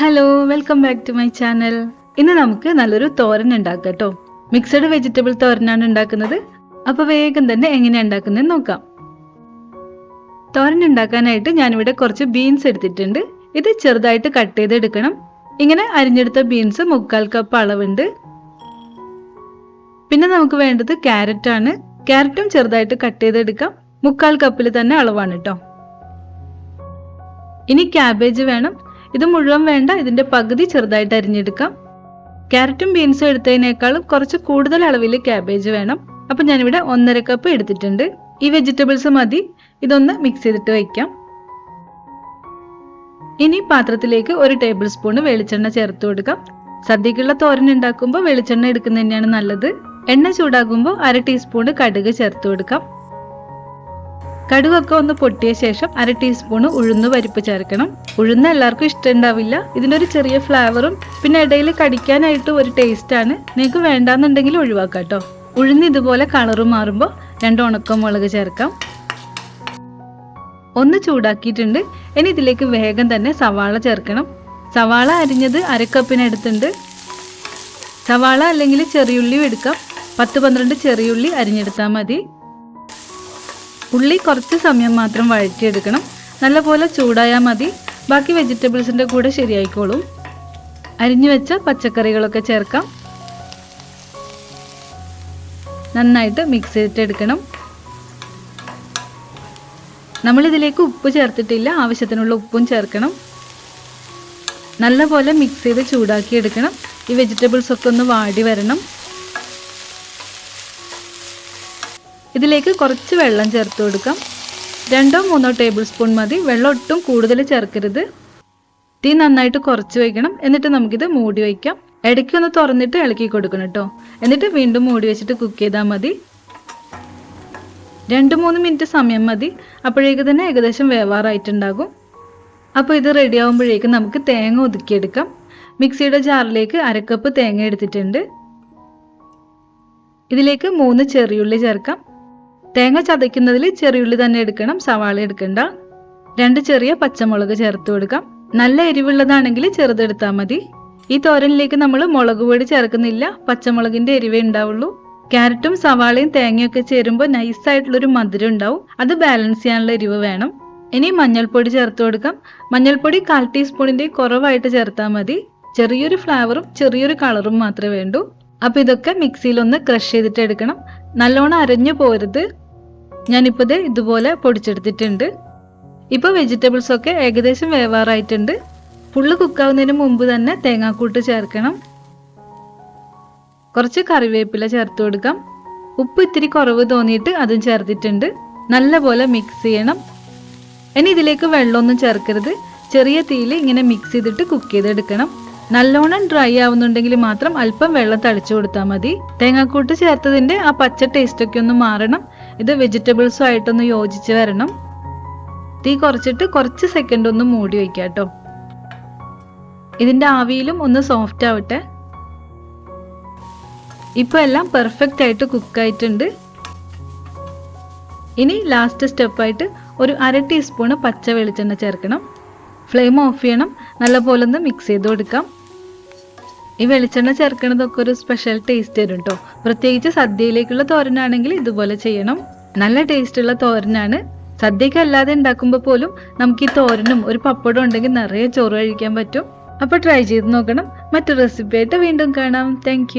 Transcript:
Hello welcome back to my channel ഇന്ന് നമുക്ക് നല്ലൊരു തോരൻ ഉണ്ടാക്കാം കേട്ടോ. മിക്സഡ് വെജിറ്റബിൾ തോരനാണ് ഉണ്ടാക്കുന്നത്. അപ്പൊ വേഗം തന്നെ എങ്ങനെയാണ് ഉണ്ടാക്കുന്നത് നോക്കാം. തോരൻ ഉണ്ടാക്കാനായിട്ട് ഞാനിവിടെ കുറച്ച് ബീൻസ് എടുത്തിട്ടുണ്ട്. ഇത് ചെറുതായിട്ട് കട്ട് ചെയ്തെടുക്കണം. ഇങ്ങനെ അരിഞ്ഞെടുത്ത ബീൻസ് മുക്കാൽ കപ്പ് അളവുണ്ട്. പിന്നെ നമുക്ക് വേണ്ടത് ക്യാരറ്റ് ആണ്. ക്യാരറ്റും ചെറുതായിട്ട് കട്ട് ചെയ്തെടുക്കാം. മുക്കാൽ കപ്പിൽ തന്നെ അളവാണ് കേട്ടോ. ഇനി ക്യാബേജ് വേണം. ഇത് മുഴുവൻ വേണ്ട ഇതിന്റെ പകുതി ചെറുതായിട്ട് അരിഞ്ഞെടുക്കാം. ക്യാരറ്റും ബീൻസും എടുത്തതിനേക്കാളും കുറച്ച് കൂടുതൽ അളവിൽ ക്യാബേജ് വേണം. അപ്പൊ ഞാനിവിടെ ഒന്നര കപ്പ് എടുത്തിട്ടുണ്ട്. ഈ വെജിറ്റബിൾസ് മതി. ഇതൊന്ന് മിക്സ് ചെയ്തിട്ട് വയ്ക്കാം. ഇനി പാത്രത്തിലേക്ക് ഒരു ടേബിൾ സ്പൂൺ വെളിച്ചെണ്ണ ചേർത്ത് കൊടുക്കാം. സദ്യക്കുള്ള തോരൻ ഉണ്ടാക്കുമ്പോൾ വെളിച്ചെണ്ണ എടുക്കുന്നത് തന്നെയാണ് നല്ലത്. എണ്ണ ചൂടാകുമ്പോൾ അര ടീസ്പൂൺ കടുക് ചേർത്ത് കൊടുക്കാം. കടുകൊക്കെ ഒന്ന് പൊട്ടിയ ശേഷം അര ടീസ്പൂൺ ഉഴുന്ന് പരിപ്പ് ചേർക്കണം. ഉഴുന്ന് എല്ലാവർക്കും ഇഷ്ടമുണ്ടാവില്ല ഇതിനൊരു ചെറിയ ഫ്ലേവറും പിന്നെ ഇടയിൽ കടിക്കാനായിട്ട് ഒരു ടേസ്റ്റാണ് നിങ്ങൾക്ക് വേണ്ടാന്നുണ്ടെങ്കിൽ ഒഴിവാക്കാം കേട്ടോ ഉഴുന്ന് ഇതുപോലെ കളറ് മാറുമ്പോൾ രണ്ട് ഉണക്കമുളക് ചേർക്കാം. ഒന്ന് ചൂടാക്കിയിട്ടുണ്ട്. ഇനി ഇതിലേക്ക് വേഗം തന്നെ സവാള ചേർക്കണം. സവാള അരിഞ്ഞത് അരക്കപ്പിനടുത്തുണ്ട് സവാള അല്ലെങ്കിൽ ചെറിയുള്ളിയും എടുക്കാം. പത്ത് പന്ത്രണ്ട് ചെറിയുള്ളി അരിഞ്ഞെടുത്താൽ മതി. ഉള്ളി കുറച്ച് സമയം മാത്രം വഴറ്റിയെടുക്കണം. നല്ലപോലെ ചൂടായാൽ മതി. ബാക്കി വെജിറ്റബിൾസിന്റെ കൂടെ ശരിയായിക്കോളും. അരിഞ്ഞു വെച്ച പച്ചക്കറികളൊക്കെ ചേർക്കാം. നന്നായിട്ട് മിക്സ് ചെയ്തിട്ടെടുക്കണം. നമ്മളിതിലേക്ക് ഉപ്പ് ചേർത്തിട്ടില്ല. ആവശ്യത്തിനുള്ള ഉപ്പും ചേർക്കണം. നല്ലപോലെ മിക്സ് ചെയ്ത് ചൂടാക്കി എടുക്കണം ഈ വെജിറ്റബിൾസ് ഒക്കെ ഒന്ന് വാടി വരണം. ഇതിലേക്ക് കുറച്ച് വെള്ളം ചേർത്ത് കൊടുക്കാം. രണ്ടോ മൂന്നോ ടേബിൾ സ്പൂൺ മതി. വെള്ളം ഒട്ടും കൂടുതൽ ചേർക്കരുത്. തീ നന്നായിട്ട് കുറച്ച് വയ്ക്കണം. എന്നിട്ട് നമുക്കിത് മൂടി വയ്ക്കാം. ഇടയ്ക്ക് ഒന്ന് തുറന്നിട്ട് ഇളക്കി കൊടുക്കണം കേട്ടോ എന്നിട്ട് വീണ്ടും മൂടി വെച്ചിട്ട് കുക്ക് ചെയ്താൽ മതി. രണ്ട് മൂന്ന് മിനിറ്റ് സമയം മതി. അപ്പോഴേക്ക് തന്നെ ഏകദേശം വേവാറായിട്ടുണ്ടാകും. അപ്പോൾ ഇത് റെഡി ആകുമ്പോഴേക്കും നമുക്ക് തേങ്ങ ഒതുക്കിയെടുക്കാം. മിക്സിയുടെ ജാറിലേക്ക് അരക്കപ്പ് തേങ്ങ എടുത്തിട്ടുണ്ട്. ഇതിലേക്ക് മൂന്ന് ചെറിയുള്ളി ചേർക്കാം. തേങ്ങ ചതയ്ക്കുന്നതിൽ ചെറിയുള്ളി തന്നെ എടുക്കണം സവാള എടുക്കണ്ട. രണ്ട് ചെറിയ പച്ചമുളക് ചേർത്ത് കൊടുക്കാം. നല്ല എരിവുള്ളതാണെങ്കിൽ ചെറുതെടുത്താൽ മതി. ഈ തോരനിലേക്ക് നമ്മൾ മുളക് പൊടി ചേർക്കുന്നില്ല പച്ചമുളകിന്റെ എരിവേ ഉണ്ടാവുള്ളൂ. ക്യാരറ്റും സവാളയും തേങ്ങയൊക്കെ ചേരുമ്പോൾ നൈസായിട്ടുള്ളൊരു മധുരം ഉണ്ടാവും. അത് ബാലൻസ് ചെയ്യാനുള്ള എരിവ് വേണം. ഇനി മഞ്ഞൾപ്പൊടി ചേർത്ത് കൊടുക്കാം. മഞ്ഞൾപ്പൊടി കാൽ ടീസ്പൂണിന്റെ കുറവായിട്ട് ചേർത്താൽ മതി. ചെറിയൊരു ഫ്ലേവറും ചെറിയൊരു കളറും മാത്രമേ വേണ്ടൂ. അപ്പൊ ഇതൊക്കെ മിക്സിയിൽ ഒന്ന് ക്രഷ് ചെയ്തിട്ട് എടുക്കണം. നല്ലോണം അരഞ്ഞു പോരുത്. ഞാനിപ്പോൾ ഇത് ഇതുപോലെ പൊടിച്ചെടുത്തിട്ടുണ്ട്. ഇപ്പോൾ വെജിറ്റബിൾസ് ഒക്കെ ഏകദേശം വേവാറായിട്ടുണ്ട്. ഫുള്ള് കുക്കാവുന്നതിന് മുമ്പ് തന്നെ തേങ്ങാക്കൂട്ട് ചേർക്കണം. കുറച്ച് കറിവേപ്പില ചേർത്ത് കൊടുക്കാം. ഉപ്പ് ഇത്തിരി കുറവ് തോന്നിയിട്ട് അതും ചേർത്തിട്ടുണ്ട്. നല്ലപോലെ മിക്സ് ചെയ്യണം. ഇനി ഇതിലേക്ക് വെള്ളമൊന്നും ചേർക്കരുത്. ചെറിയ തീയിൽ ഇങ്ങനെ മിക്സ് ചെയ്തിട്ട് കുക്ക് ചെയ്തെടുക്കണം. നല്ലോണം ഡ്രൈ ആവുന്നുണ്ടെങ്കിൽ മാത്രം അല്പം വെള്ളം തളിച്ചു കൊടുത്താൽ മതി. തേങ്ങാക്കൂട്ട് ചേർത്തതിന്റെ ആ പച്ച ടേസ്റ്റ് ഒക്കെ ഒന്ന് മാറണം. ഇത് വെജിറ്റബിൾസും ആയിട്ടൊന്ന് യോജിച്ച് വരണം. തീ കുറച്ചിട്ട് കുറച്ച് സെക്കൻഡ് ഒന്ന് മൂടി വയ്ക്കാം കേട്ടോ ഇതിന്റെ ആവിയിലും ഒന്ന് സോഫ്റ്റ് ആവട്ടെ. ഇപ്പൊ എല്ലാം പെർഫെക്റ്റ് ആയിട്ട് കുക്ക് ആയിട്ടുണ്ട്. ഇനി ലാസ്റ്റ് സ്റ്റെപ്പായിട്ട് ഒരു അര ടീസ്പൂണ് പച്ച വെളിച്ചെണ്ണ ചേർക്കണം. ഫ്ലെയിം ഓഫ് ചെയ്യണം. നല്ലപോലെ ഒന്ന് മിക്സ് ചെയ്ത് കൊടുക്കാം. ഈ വെളിച്ചെണ്ണ ചേർക്കുന്നതൊക്കെ ഒരു സ്പെഷ്യൽ ടേസ്റ്റ് തരും കേട്ടോ പ്രത്യേകിച്ച് സദ്യയിലേക്കുള്ള തോരനാണെങ്കിൽ ഇതുപോലെ ചെയ്യണം. നല്ല ടേസ്റ്റ് ഉള്ള തോരനാണ്. സദ്യക്ക് അല്ലാതെ ഉണ്ടാക്കുമ്പോൾ പോലും നമുക്ക് ഈ തോരനും ഒരു പപ്പടം ഉണ്ടെങ്കിൽ നിറയെ ചോറ് കഴിക്കാൻ പറ്റും. അപ്പോൾ ട്രൈ ചെയ്ത് നോക്കണം. മറ്റു റെസിപ്പി ആയിട്ട് വീണ്ടും കാണാം. താങ്ക്